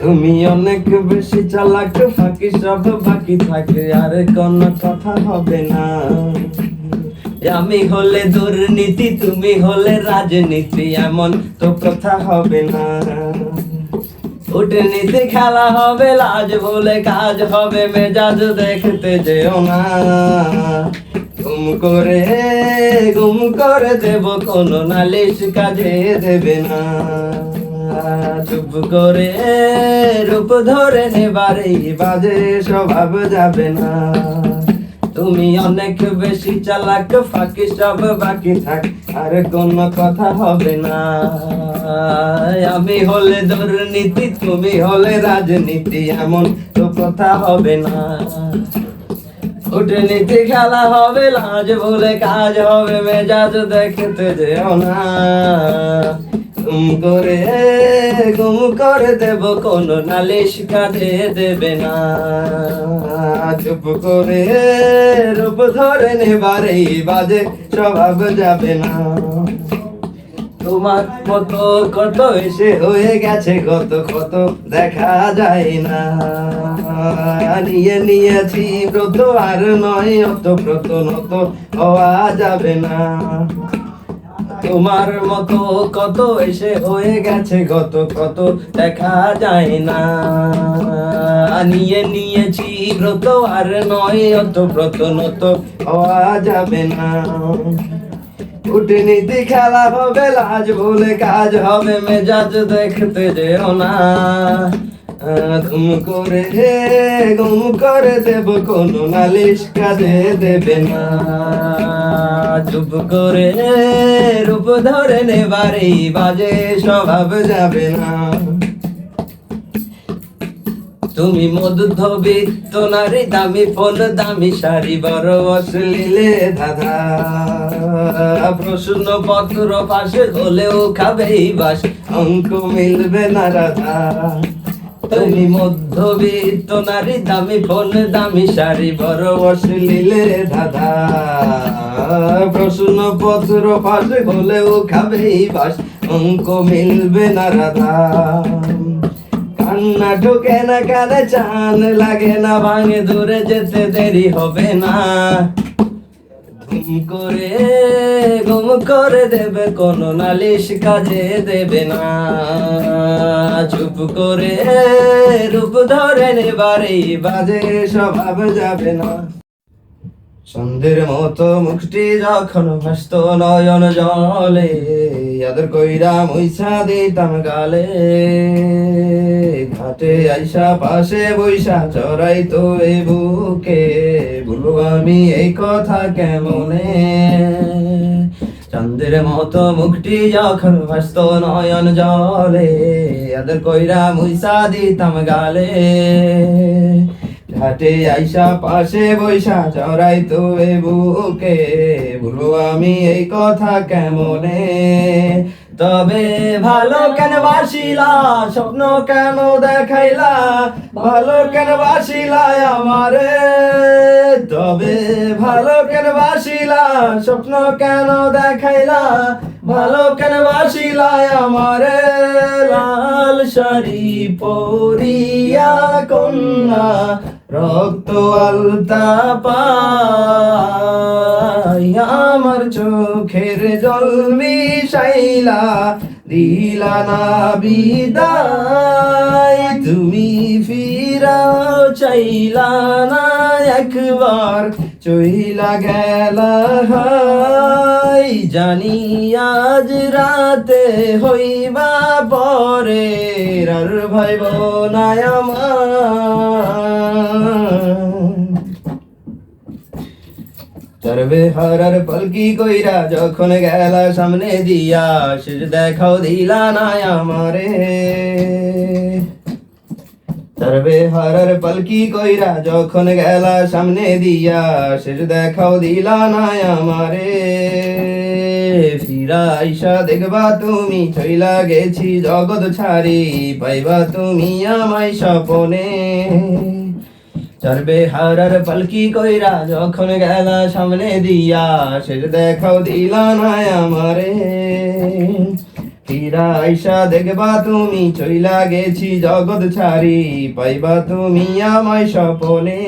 তুমি অনেক বেশি চালাক, ফাঁকি সব বাকি থাকে, আর কোন কথা হবে না। আমি হলে দুর্নীতি, তুমি হলে রাজনীতি, এমন তো কথা হবে না। কূটনীতি খেলা হবে, লাজ বলে কাজ হবে, মেজাজ দেখতে যেও না। গুম করে গুম করে দেব কোনো নালিশ, কাজে দেবে না। চুপ করে রূপ ধরে নেবারে বাজে স্বভাব যাবে না। তুমি অনেক বেশি চালাক, ফাঁকি সব বাকি থাক, আর কোনো কথা হবে না। আমি হলে দুর্নীতি, তুমি হলে রাজনীতি, এমন তো কথা হবে না। কূটনীতি খেলা হবে, লাজ বলে কাজ হবে, মেজাজ দেখতে যেও না। গুম করে গুম করে দেব, কোন নালিশ কাজে দেবে না। চুপ করে রূপ ধরে নেবারে বাজে স্বভাব যাবে না। তোমার কত কত এসে হয়ে গেছে, কত কত দেখা যায় না। নিয়ে নিয়েছি ব্রত, আর নয় অত ব্রত, নত হওয়া যাবে না। তোমার মতো কত এসে হয়ে গেছে কত কত দেখা যায় না। নিয়ে নিয়েছি ব্রত, আর নয় অত ব্রত নত হওয়া যাবে না। কূটনীতি খেলা হবে, লাজ বলে কাজ হবে, মেজাজ দেখতে যেও না। ঘুম করে হে গুম করে দেব কোনো নালিশ, কাজে দেবে না। চুপ করে রূপ ধরে নেবারে বাজে স্বভাব যাবে না। তুমি মধ্যবিত্ত নারী দামি ফোন, দামি শাড়ি, বড় অশ্লীলে দাদা প্রশ্ন পত্র পাশে হলেও খাবেই বাস অঙ্ক মিলবে না রাধা। তুমি মধ্যবিত্ত নারী, দামি ফোন, দামি শাড়ি, বড় অশ্লীলে দাদা প্রশ্ন পত্র পাশে হলেও খাবেই বাস, অঙ্ক মিলবে না রাধা। কান্না ঢোকে না কানে, চান লাগে না ভাঙে, দূরে যেতে দেরি হবে না। করে গুম করে দেবে, কোনো নালিশ কাজে দেবে না। চুপ করে রূপ ধরে নেবারে বাজে স্বভাব যাবে না। সন্ধ্যের মতো মুখটি যখন ভাসত নয়ন জলে, আদর কইরা মইসা দিতাম গালে। ঘাটে আইসা পাশে বৈশা চড়াই তো এ বুকে, বলব আমি এই কথা কেমনে? চন্দ্রের মতো মুখটি যখন ভাসত নয়ন জলে আদর কইরা মুইসা দিতাম গালে। ঘাটে আইসা পাশে বৈশা, চড়াই তো এ বুকে বলব আমি এই কথা কেমনে? তবে ভালো কেন বাসিলা, স্বপ্ন কেন দেখাইলা? ভালো কেন বাসিলা আমারে? তবে ভালো কেন বাসিলা, স্বপ্ন কেন দেখাইলা? ভালো কেন বাসিলা আমারে? লাল শাড়ি পরিয়া কন্যা রক্ত আলতা পাই, আমার চোখের জল মিশাইলা, দিলা না বিদায়, তুমি ফিরাও চাইলা না একবার, চইলা গেলা হাই, জানি আজ রাতে হইবা পরে আর ভাইব না আমার। চরবে হারার পলকি কইরা যখন গেলা সামনে দিয়া, শেষ দেখাও দিলা না আমারে। সর্বে হারার পলকি কইরা যখন গেলা সামনে দিয়া, শেষ দেখাও দিলা না আমারে। ফিরা আইসা দেখবা তুমি চইলা গেছি জগৎ ছাড়ি, পাইবা তুমি আমায় স্বপনে। চরবে হারার পালকি কইরা যখন গেলা সামনে দিয়া শেষ দেখাও দিলা না আমারে। ফিরা আইসা দেখবা তুমি, চইলা গেছি জগৎ ছাড়ি, পাইবা তুমি আমায় স্বপনে।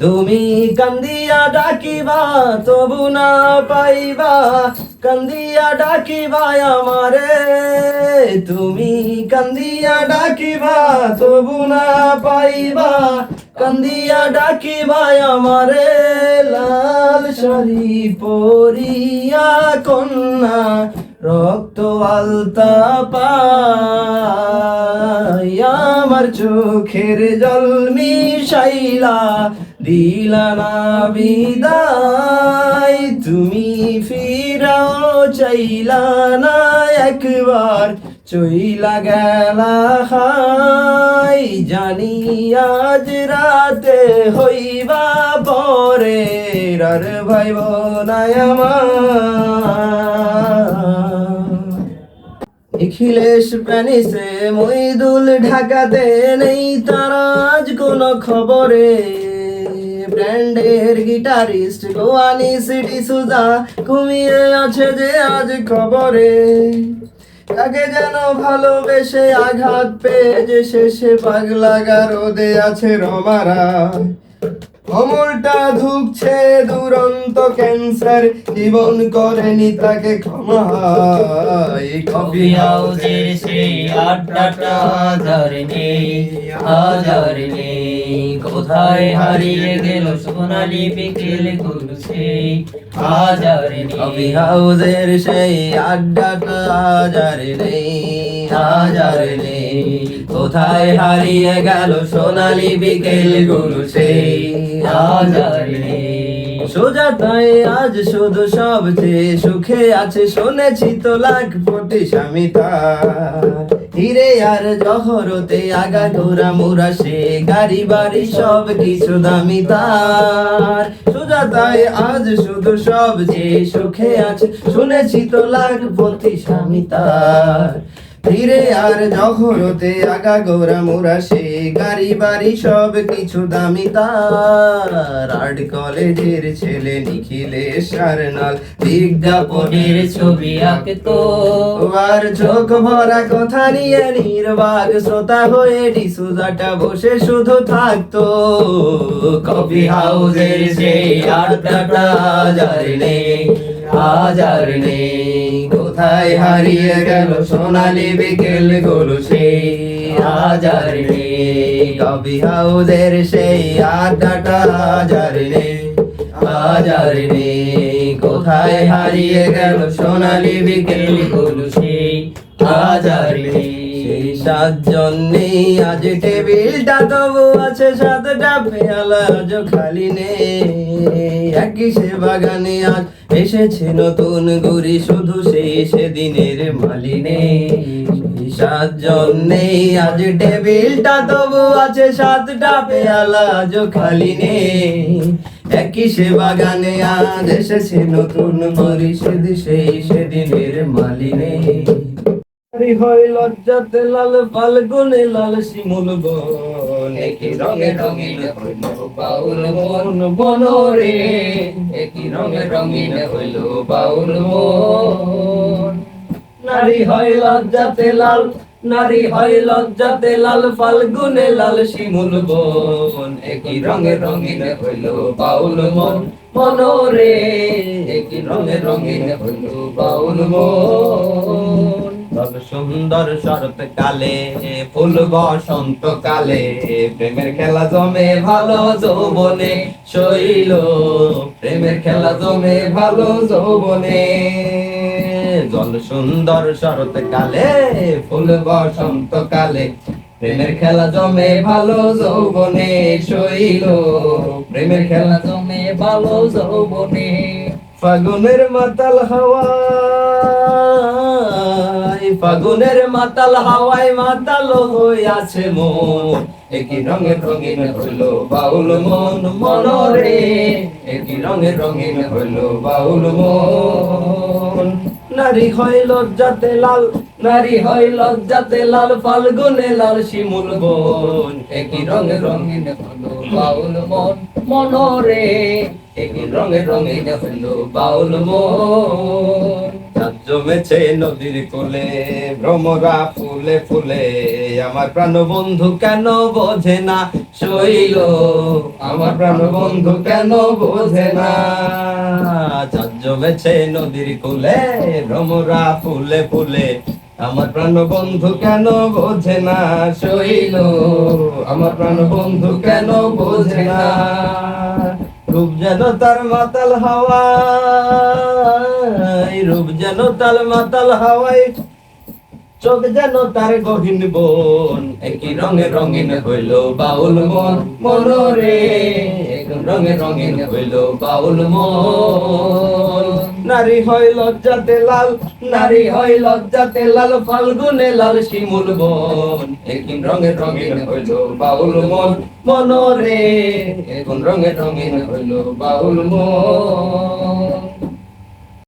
তুমি কান্দিয়া ডাকিবা, তবু না পাইবা, কান্দিয়া ডাকিবা আমারে। তুমি কান্দিয়া ডাকিবা, তবু না পাইবা কান্দিয়া ডাকিবা আমারে, লাল শাড়ি পরিয়া কন্যা, রক্ত আলতা পাই আমার চোখের জল মিশাইলা, দিলা না বিদায়, তুমি ফিরাও চাইলা না একবার। চইলা গেলা হাই, জানি আজ রাতে হইবা পরে আর ভাইব না আমার। নিখিলেশ প্যানিসে মইদুল ঢাকাতে নেই তার আজ কোনো খবরে। ব্র্যান্ডের গিটারিস্ট গোয়ানি সিটি সুজা ঘুমিয়ে আছে যে আজ খবরে। তাকে যেন ভালোবেসে আঘাত পেয়ে যে শেষে পাগলা গারদে আছে রমারা। অমরটা ধুকছে দুরন্ত ক্যান্সার, জীবন করেনি তাকে ক্ষমা। কফি হাউসের সেই আড্ডাটা হাজার নেই হাজার নেই। কোথায় হারিয়ে গেল সোনালি বিকেলগুলো সেই হাজার নেই। হাউসের সেই আড্ডাটা হাজার নেই হাজার নেই। কোথায় হারিয়ে গেল সোনালি বিকেলগুলো সেই হাজার নেই। আজ শুধু সবচেয়ে সুখে আছে, শুনেছি তো লাখ কোটি স্বামী হিরে আর জহরতে আগা ঘোরা মোরা, সে গাড়ি বাড়ি সব কিছু দামি তার। সুজাতায় আজ শুধু সব যে সুখে আছে, শুনেছি তো লাখ কোটি স্বামী তার। ধীরে আর জহরতে আগা গোরা মোরা, সে গাড়ি বাড়ি সব কিছু দামি তার। আর্ট কলেজের ছেলে নিখিলে সারনাল, বিজ্ঞাপনের ছবি আঁকতো। আর চোখ ভরা কথা নিয়ে নির্বাক শ্রোতা হয়ে ডিসুজাটা বসে শুধু থাকতো। কফি হাউসের সেই আড্ডাটা হাজার নেই হাজার নেই। কোথায় হারিয়ে গেল সোনালি বিকেলগুলো? সেই হাজার নেই। কবি হাউদের সেই আড্ডাটা হাজার নেই। হাজার নেই। কোথায় হারিয়ে গেল সোনালি বিকেলগুলো? সেই হাজার নেই। সেই সাতজন নেই আজ টেবিলটা তবু আছে সাতটা পেয়ালা, আজ খালি নেই। একই সে বাগানে আজ এসেছে নতুন গুড়ি, শুধু সেই সেদিনের মালিনে। সেই সাতজন নেই আজ টেবিলটা তবু আছে সাতটা পেয়ালা, আজ খালি নেই। একই সে বাগানে আজ এসেছে নতুন সেদি সেই সেদিনের মালিনে। হরি হয়, লজ্জাতে লাল ফাল্গুনে লাল শিমুল বন। একই রঙে রঙিন হইল বাউল মন বনরে। একই রঙে রঙিন হইল বাউল মন নারী হয়, লজ্জাতে লাল। নারী হয়, লজ্জাতে লাল ফাল্গুনে লাল শিমুল বন। একই রঙে রঙিন হইল বাউল মন মনরে একই রঙে রঙিন হইল বাউল মন তবে সুন্দর শরৎ কালে, ফুল বসন্ত কালে, প্রেমের খেলা জমে ভালো যৌবনে শৈল, প্রেমের খেলা জমে ভালো যৌবনে। জল সুন্দর শরৎ কালে, ফুল বসন্ত কালে, প্রেমের খেলা জমে ভালো যৌবনে শৈল, প্রেমের খেলা জমে ভালো যৌবনে। ফাগুনের মাতাল হাওয়ায় ফাগুনের মাতাল, হাওয়ায় মাতাল আছে মন। একই রঙের রঙিন হইল বাউল মন, মনরে। একই রঙের রঙিন হইল বাউল মন। নারী হয় লজ্জাতে লাল, নারী হয় লজ্জাতে লাল, ফাল্গুনে লাল, শিমুল বন। একই রঙে রঙিন হলো বাউল মন, মনরে। একই রঙে রঙিন হলো বাউল মন। জমেছে নদীর কোলে, ভ্রমরা ফুলে ফুলে। আমার প্রাণ বন্ধু কেন বোঝে না? শৈল, আমার প্রাণ বন্ধু কেন বোঝে না? জমেছে নদীর কোলে, ভ্রমরা ফুলে ফুলে। আমার প্রাণ বন্ধু কেন বোঝে না? শৈল, আমার প্রাণ বন্ধু কেন বোঝে না? রূপ যেন তার মাতাল হাওয়াই রূপ যেন তার মাতাল হাওয়াই চোখ যেন তার গহীন বোন, একই রঙে রঙিন হইল বাউল মন, মনোরে। এক রঙে রঙিন হইল বাউল মন। নারী হয় লজ্জাতে লাল, নারী হয় লজ্জাতে লাল, ফাল্গুনে লাল, শিমুল বন। একদিন রঙে রঙিন হইল বাউল মন? মনরে এখন রঙে রঙিন হইল বাউল মন?